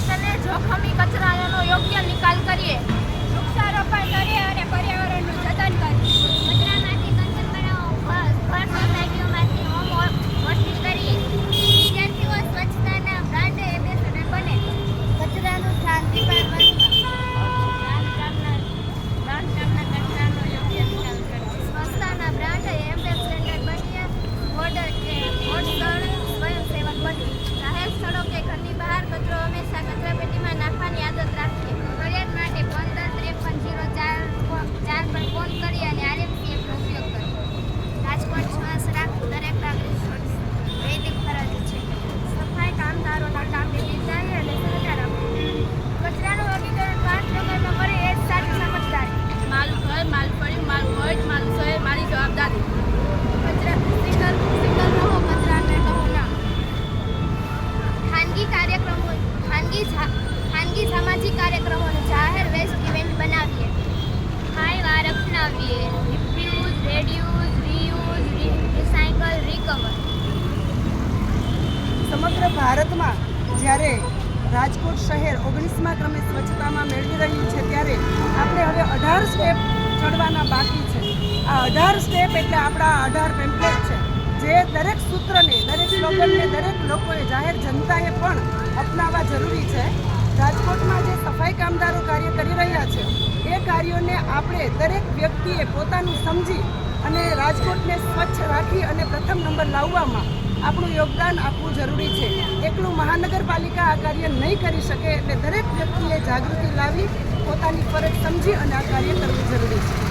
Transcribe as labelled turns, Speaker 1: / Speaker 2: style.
Speaker 1: した
Speaker 2: ね上官味方の綾
Speaker 3: ખાનગી ખાનગી સામાજિક કાર્યક્રમોને જાહેર વેસ્ટ ઇવેન્ટ બનાવીએ. હાઈ વાર અપનાવીએ refuse, reduce, reuse recycle, recover.
Speaker 4: સમગ્ર ભારતમાં જ્યારે રાજકોટ શહેર ઓગણીસમા ક્રમે સ્વચ્છતામાં મેળવી રહ્યું છે, ત્યારે આપણે હવે અઢાર સ્ટેપ ચડવાના બાકી છે. આ અઢાર સ્ટેપ એટલે આપણા અઢાર દરેક સૂત્રને, દરેક સ્લોગનને દરેક લોકોએ જાહેર જનતાએ પણ અપનાવવા જરૂરી છે. રાજકોટમાં જે સફાઈ કામદારો કાર્ય કરી રહ્યા છે, એ કાર્યોને આપણે દરેક વ્યક્તિએ પોતાનું સમજી અને રાજકોટને સ્વચ્છ રાખી અને પ્રથમ નંબર લાવવામાં આપણું યોગદાન આપવું જરૂરી છે. એકલું મહાનગરપાલિકા આ કાર્ય નહીં કરી શકે એટલે દરેક વ્યક્તિએ જાગૃતિ લાવી, પોતાની ફરજ સમજી અને આ કાર્ય કરવું જરૂરી છે.